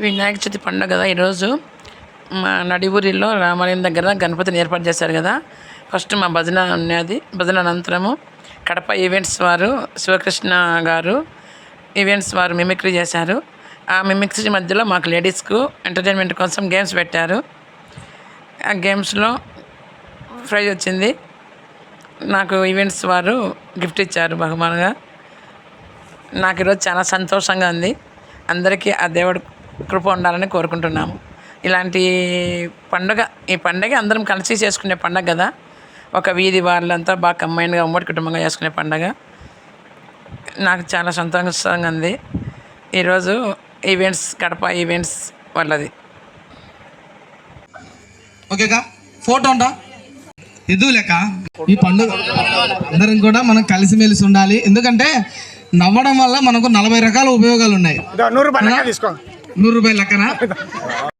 వినాయక చవితి పండుగ కదా ఈరోజు. మా నడివురిలో రామాలయం దగ్గర గణపతిని ఏర్పాటు చేశారు కదా. ఫస్ట్ మా భజన ఉన్నది భజన అనంతరము కడప ఈవెంట్స్ వారు శివకృష్ణ గారు ఈవెంట్స్ వారు మిమిక్రీ చేశారు. ఆ మిమిక్రీ మధ్యలో మాకు లేడీస్కు ఎంటర్టైన్మెంట్ కోసం గేమ్స్ పెట్టారు. ఆ గేమ్స్లో ప్రైజ్ వచ్చింది. నాకు ఈవెంట్స్ వారు గిఫ్ట్ ఇచ్చారు బహుమానంగా. నాకు ఈరోజు చాలా సంతోషంగా ఉంది. అందరికీ ఆ దేవుడు కృప ఉండాలని కోరుకుంటున్నాము. ఇలాంటి పండుగ ఈ పండుగ అందరం కలిసి చేసుకునే పండుగ కదా? ఒక వీధి వాళ్ళంతా బాగా కంబైన్గా ఉమ్మడి కుటుంబంగా చేసుకునే పండుగ. నాకు చాలా సంతోషంగా ఉంది. ఈరోజు ఈవెంట్స్ కడప ఈవెంట్స్ వాళ్ళది. ఓకేకా ఫోటో ఉంటా ఎదు లెక్క. ఈ పండుగ అందరం కూడా మనం కలిసిమెలిసి ఉండాలి. ఎందుకంటే నవ్వడం వల్ల మనకు నలభై రకాల ఉపయోగాలు ఉన్నాయి. ನೂರು ರೂಪಾಯಿ ಲೆಕ್ಕನ?